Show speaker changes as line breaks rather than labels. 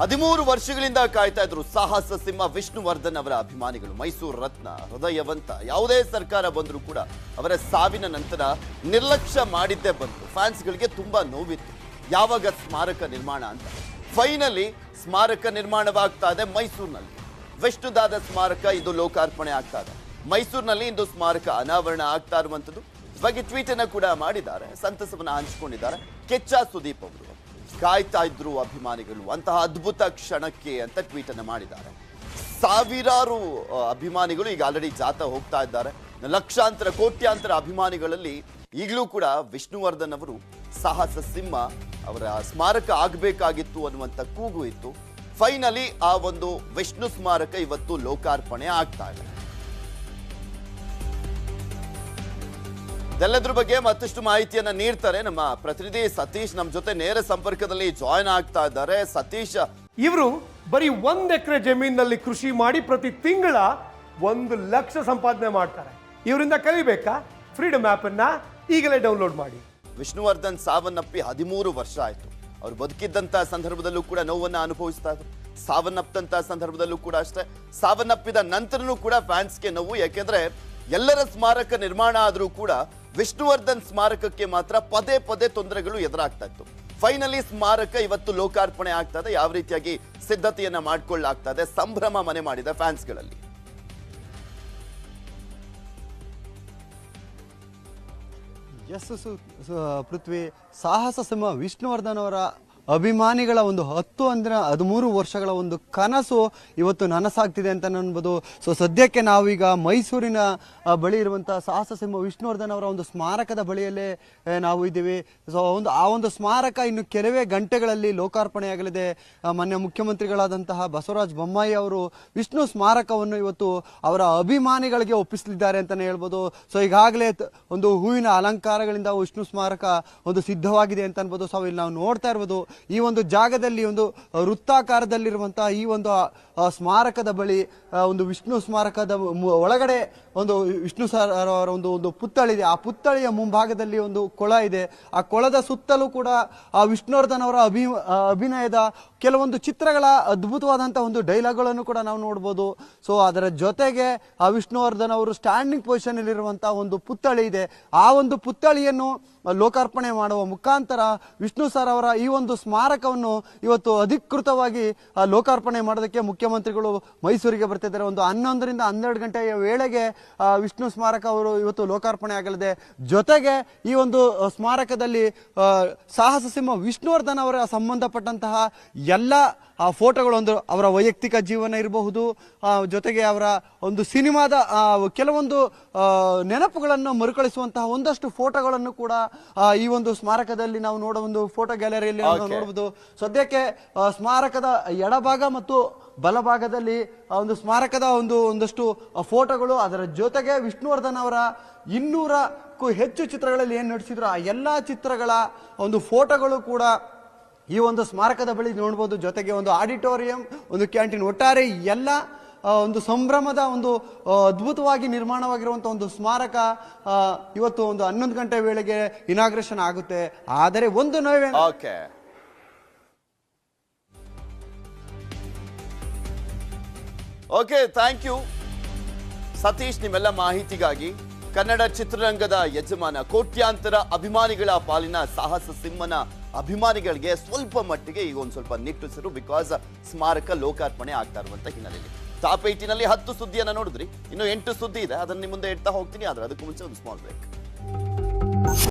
ಹದಿಮೂರು ವರ್ಷಗಳಿಂದ ಕಾಯ್ತಾ ಇದ್ರು ಸಾಹಸ ಸಿಂಹ ವಿಷ್ಣುವರ್ಧನ್ ಅವರ ಅಭಿಮಾನಿಗಳು. ಮೈಸೂರು ರತ್ನ, ಹೃದಯವಂತ, ಯಾವುದೇ ಸರ್ಕಾರ ಬಂದರೂ ಕೂಡ ಅವರ ಸಾವಿನ ನಂತರ ನಿರ್ಲಕ್ಷ್ಯ ಮಾಡಿದ್ದೇ ಬಂತು. ಫ್ಯಾನ್ಸ್ಗಳಿಗೆ ತುಂಬಾ ನೋವಿತ್ತು. ಯಾವಾಗ ಸ್ಮಾರಕ ನಿರ್ಮಾಣ ಅಂತ? ಫೈನಲಿ ಸ್ಮಾರಕ ನಿರ್ಮಾಣವಾಗ್ತಾ ಇದೆ ಮೈಸೂರಿನಲ್ಲಿ. ವಿಷ್ಣುದಾದ ಸ್ಮಾರಕ ಇದು ಲೋಕಾರ್ಪಣೆ ಆಗ್ತಾ ಇದೆ. ಮೈಸೂರಿನಲ್ಲಿ ಇಂದು ಸ್ಮಾರಕ ಅನಾವರಣ ಆಗ್ತಾ ಇರುವಂಥದ್ದು. ಬಗ್ಗೆ ಟ್ವೀಟ್ ಅನ್ನ ಕೂಡ ಮಾಡಿದ್ದಾರೆ. ಸಂತಸವನ್ನು ಹಂಚಿಕೊಂಡಿದ್ದಾರೆ. ಕೆಚ್ಚ ಸುದೀಪ್ ಅವರು. ಕಾಯ್ತಾ ಇದ್ರು ಅಭಿಮಾನಿಗಳು. ಅಂತಹ ಅದ್ಭುತ ಕ್ಷಣಕ್ಕೆ ಅಂತ ಟ್ವೀಟ್ ಅನ್ನು ಮಾಡಿದ್ದಾರೆ. ಸಾವಿರಾರು ಅಭಿಮಾನಿಗಳು ಈಗ ಆಲ್ರೆಡಿ ಜಾತ ಹೋಗ್ತಾ ಇದ್ದಾರೆ. ಲಕ್ಷಾಂತರ, ಕೋಟ್ಯಾಂತರ ಅಭಿಮಾನಿಗಳಲ್ಲಿ ಈಗಲೂ ಕೂಡ ವಿಷ್ಣುವರ್ಧನ್ ಅವರು ಸಾಹಸ ಸಿಂಹ, ಅವರ ಸ್ಮಾರಕ ಆಗಬೇಕಾಗಿತ್ತು ಅನ್ನುವಂಥ ಕೂಗು ಇತ್ತು. ಫೈನಲಿ ಆ ಒಂದು ವಿಷ್ಣು ಸ್ಮಾರಕ ಇವತ್ತು ಲೋಕಾರ್ಪಣೆ ಆಗ್ತಾ ಇದೆ. ಇದೆಲ್ಲದ್ರ ಬಗ್ಗೆ ಮತ್ತಷ್ಟು ಮಾಹಿತಿಯನ್ನ ನೀಡ್ತಾರೆ ನಮ್ಮ ಪ್ರತಿನಿಧಿ ಸತೀಶ್. ನಮ್ಮ ಜೊತೆ ನೇರ ಸಂಪರ್ಕದಲ್ಲಿ ಜಾಯ್ನ್ ಆಗ್ತಾ ಇದ್ದಾರೆ. ಸತೀಶ್.
ಇವರು ಬರೀ ಒಂದ್ ಎಕರೆ ಜಮೀನಿನಲ್ಲಿ ಕೃಷಿ ಮಾಡಿ ಪ್ರತಿ ತಿಂಗಳ ಒಂದು ಲಕ್ಷ ಸಂಪಾದನೆ ಮಾಡ್ತಾರೆ. ಇವರಿಂದ ಕಲಿಬೇಕಾ? ಫ್ರೀಡಮ್ ಆಪ್ ಅನ್ನ ಈಗಲೇ ಡೌನ್ಲೋಡ್ ಮಾಡಿ.
ವಿಷ್ಣುವರ್ಧನ್ ಸಾವನ್ನಪ್ಪಿ ಹದಿಮೂರು ವರ್ಷ ಆಯ್ತು. ಅವ್ರು ಬದುಕಿದ್ದಂತ ಸಂದರ್ಭದಲ್ಲೂ ಕೂಡ ನೋವನ್ನ ಅನುಭವಿಸ್ತಾ ಇದ್ರು. ಸಾವನ್ನಪ್ಪಿದಂತ ಸಂದರ್ಭದಲ್ಲೂ ಕೂಡ ಅಷ್ಟೇ. ಸಾವನ್ನಪ್ಪಿದ ನಂತರನೂ ಕೂಡ ಫ್ಯಾನ್ಸ್ಗೆ ನೋವು. ಯಾಕೆಂದ್ರೆ ಎಲ್ಲರ ಸ್ಮಾರಕ ನಿರ್ಮಾಣ ಆದರೂ ಕೂಡ ವಿಷ್ಣುವರ್ಧನ್ ಸ್ಮಾರಕಕ್ಕೆ ಮಾತ್ರ ಪದೇ ಪದೇ ತೊಂದರೆಗಳು ಎದುರಾಗ್ತಾ ಇತ್ತು. ಫೈನಲಿ ಸ್ಮಾರಕ ಇವತ್ತು ಲೋಕಾರ್ಪಣೆ ಆಗ್ತಾ ಇದೆ. ಯಾವ ರೀತಿಯಾಗಿ ಸಿದ್ಧತೆಯನ್ನ ಮಾಡ್ಕೊಳ್ಳಾಗ್ತಾ ಇದೆ, ಸಂಭ್ರಮ ಮನೆ ಮಾಡಿದ ಫ್ಯಾನ್ಸ್ಗಳಲ್ಲಿ.
ಎಸ್ ಪೃಥ್ವಿ, ಸಾಹಸ ಸಿಂಹ ವಿಷ್ಣುವರ್ಧನ್ ಅವರ ಅಭಿಮಾನಿಗಳ ಒಂದು ಹತ್ತು ಅಂದ್ರೆ ಹದಿಮೂರು ವರ್ಷಗಳ ಒಂದು ಕನಸು ಇವತ್ತು ನನಸಾಗ್ತಿದೆ ಅಂತ ಅನ್ಬೋದು ಸೊ ಸದ್ಯಕ್ಕೆ ನಾವೀಗ ಮೈಸೂರಿನ ಬಳಿ ಇರುವಂಥ ಸಾಹಸ ಸಿಂಹ ವಿಷ್ಣುವರ್ಧನ್ ಅವರ ಒಂದು ಸ್ಮಾರಕದ ಬಳಿಯಲ್ಲೇ ನಾವು ಇದ್ದೀವಿ. ಸೊ ಒಂದು, ಆ ಒಂದು ಸ್ಮಾರಕ ಇನ್ನು ಕೆಲವೇ ಗಂಟೆಗಳಲ್ಲಿ ಲೋಕಾರ್ಪಣೆಯಾಗಲಿದೆ. ಮಾನ್ಯ ಮುಖ್ಯಮಂತ್ರಿಗಳಾದಂತಹ ಬಸವರಾಜ ಬೊಮ್ಮಾಯಿ ಅವರು ವಿಷ್ಣು ಸ್ಮಾರಕವನ್ನು ಇವತ್ತು ಅವರ ಅಭಿಮಾನಿಗಳಿಗೆ ಒಪ್ಪಿಸಲಿದ್ದಾರೆ ಅಂತಲೇ ಹೇಳ್ಬೋದು. ಸೊ ಈಗಾಗಲೇ ಒಂದು ಹೂವಿನ ಅಲಂಕಾರಗಳಿಂದ ವಿಷ್ಣು ಸ್ಮಾರಕ ಒಂದು ಸಿದ್ಧವಾಗಿದೆ ಅಂತ ಅನ್ಬೋದು. ಸೊ ಇಲ್ಲಿ ನಾವು ನೋಡ್ತಾ ಇರ್ಬೋದು. ಈ ಒಂದು ಜಾಗದಲ್ಲಿ ಒಂದು ವೃತ್ತಾಕಾರದಲ್ಲಿರುವಂತಹ ಈ ಒಂದು ಸ್ಮಾರಕದ ಬಳಿ ಒಂದು ವಿಷ್ಣು ಸ್ಮಾರಕದ ಒಳಗಡೆ ಒಂದು ವಿಷ್ಣು ಸರ್ ಅವರ ಒಂದು ಒಂದು ಪುತ್ಥಳಿದೆ ಆ ಪುತ್ಥಳಿಯ ಮುಂಭಾಗದಲ್ಲಿ ಒಂದು ಕೊಳ ಇದೆ. ಆ ಕೊಳದ ಸುತ್ತಲೂ ಕೂಡ ಆ ವಿಷ್ಣುವರ್ಧನ್ ಅವರ ಅಭಿ ಅಭಿನಯದ ಕೆಲವೊಂದು ಚಿತ್ರಗಳ ಅದ್ಭುತವಾದಂಥ ಒಂದು ಡೈಲಾಗ್ಗಳನ್ನು ಕೂಡ ನಾವು ನೋಡ್ಬೋದು. ಸೊ ಅದರ ಜೊತೆಗೆ ಆ ವಿಷ್ಣುವರ್ಧನ್ ಅವರು ಸ್ಟ್ಯಾಂಡಿಂಗ್ ಪೊಸಿಷನ್ ಇರುವಂತಹ ಒಂದು ಪುತ್ಥಳಿ ಇದೆ. ಆ ಒಂದು ಪುತ್ಥಳಿಯನ್ನು ಲೋಕಾರ್ಪಣೆ ಮಾಡುವ ಮುಖಾಂತರ ವಿಷ್ಣು ಸರ್ ಅವರ ಈ ಒಂದು ಸ್ಮಾರಕವನ್ನು ಇವತ್ತು ಅಧಿಕೃತವಾಗಿ ಲೋಕಾರ್ಪಣೆ ಮಾಡೋದಕ್ಕೆ ಮುಖ್ಯಮಂತ್ರಿಗಳು ಮೈಸೂರಿಗೆ ಬರ್ತಿದ್ದಾರೆ. ಒಂದು ಹನ್ನೊಂದರಿಂದ ಹನ್ನೆರಡು ಗಂಟೆಯ ವೇಳೆಗೆ ವಿಷ್ಣು ಸ್ಮಾರಕ ಅವರು ಇವತ್ತು ಲೋಕಾರ್ಪಣೆ ಆಗಲಿದೆ. ಜೊತೆಗೆ ಈ ಒಂದು ಸ್ಮಾರಕದಲ್ಲಿ ಸಾಹಸ ಸಿಂಹ ವಿಷ್ಣುವರ್ಧನ್ ಅವರ ಸಂಬಂಧಪಟ್ಟಂತಹ ಎಲ್ಲ ಆ ಫೋಟೋಗಳು ಒಂದು ಅವರ ವೈಯಕ್ತಿಕ ಜೀವನ ಇರಬಹುದು. ಜೊತೆಗೆ ಅವರ ಒಂದು ಸಿನಿಮಾದ ಕೆಲವೊಂದು ನೆನಪುಗಳನ್ನು ಮರುಕಳಿಸುವಂತಹ ಒಂದಷ್ಟು ಫೋಟೋಗಳನ್ನು ಕೂಡ ಈ ಒಂದು ಸ್ಮಾರಕದಲ್ಲಿ ನಾವು ನೋಡೋ ಒಂದು ಫೋಟೋ ಗ್ಯಾಲರಿಯಲ್ಲಿ ನೋಡಬಹುದು ಸದ್ಯಕ್ಕೆ ಸ್ಮಾರಕದ ಎಡಭಾಗ ಮತ್ತು ಬಲಭಾಗದಲ್ಲಿ ಒಂದು ಸ್ಮಾರಕದ ಒಂದು, ಒಂದಷ್ಟು ಫೋಟೋಗಳು, ಅದರ ಜೊತೆಗೆ ವಿಷ್ಣುವರ್ಧನ್ ಅವರ ಇನ್ನೂರಕ್ಕೂ ಹೆಚ್ಚು ಚಿತ್ರಗಳಲ್ಲಿ ಏನು ನಡೆಸಿದ್ರು, ಆ ಎಲ್ಲ ಚಿತ್ರಗಳ ಒಂದು ಫೋಟೋಗಳು ಕೂಡ ಈ ಒಂದು ಸ್ಮಾರಕದ ಬಳಿ ನೋಡ್ಬೋದು. ಜೊತೆಗೆ ಒಂದು ಆಡಿಟೋರಿಯಂ, ಒಂದು ಕ್ಯಾಂಟೀನ್. ಒಟ್ಟಾರೆ ಎಲ್ಲ ಒಂದು ಸಂಭ್ರಮದ ಒಂದು ಅದ್ಭುತವಾಗಿ ನಿರ್ಮಾಣವಾಗಿರುವಂಥ ಒಂದು ಸ್ಮಾರಕ ಇವತ್ತು ಒಂದು ಹನ್ನೊಂದು ಗಂಟೆ ವೇಳೆಗೆ ಇನಾಗ್ರೇಷನ್ ಆಗುತ್ತೆ. ಆದರೆ ಒಂದು ನೋವೇ
ಓಕೆ ಥ್ಯಾಂಕ್ ಯು ಸತೀಶ್ ನಿಮ್ಮೆಲ್ಲ ಮಾಹಿತಿಗಾಗಿ ಕನ್ನಡ ಚಿತ್ರರಂಗದ ಯಜಮಾನ, ಕೋಟ್ಯಾಂತರ ಅಭಿಮಾನಿಗಳ ಪಾಲಿನ ಸಾಹಸ ಸಿಂಹನ ಅಭಿಮಾನಿಗಳಿಗೆ ಸ್ವಲ್ಪ ಮಟ್ಟಿಗೆ ಈಗ ಒಂದು ಸ್ವಲ್ಪ ನಿಟ್ಟುಸಿರು ಬಿಕಾಸ್ ಸ್ಮಾರಕ ಲೋಕಾರ್ಪಣೆ ಆಗ್ತಾ ಇರುವಂತ ಹಿನ್ನೆಲೆಯಲ್ಲಿ. ಟಾಪ್ ಏಟಿನಲ್ಲಿ ಹತ್ತು ಸುದ್ದಿಯನ್ನು ನೋಡಿದ್ರಿ. ಇನ್ನು ಎಂಟು ಸುದ್ದಿ ಇದೆ. ಅದನ್ನು ನಿಮ್ಮ ಮುಂದೆ ಇಡ್ತಾ ಹೋಗ್ತೀನಿ. ಆದರೆ ಅದಕ್ಕೂ ಮುಂಚೆ ಒಂದು ಸ್ಮಾಲ್ ಬ್ರೇಕ್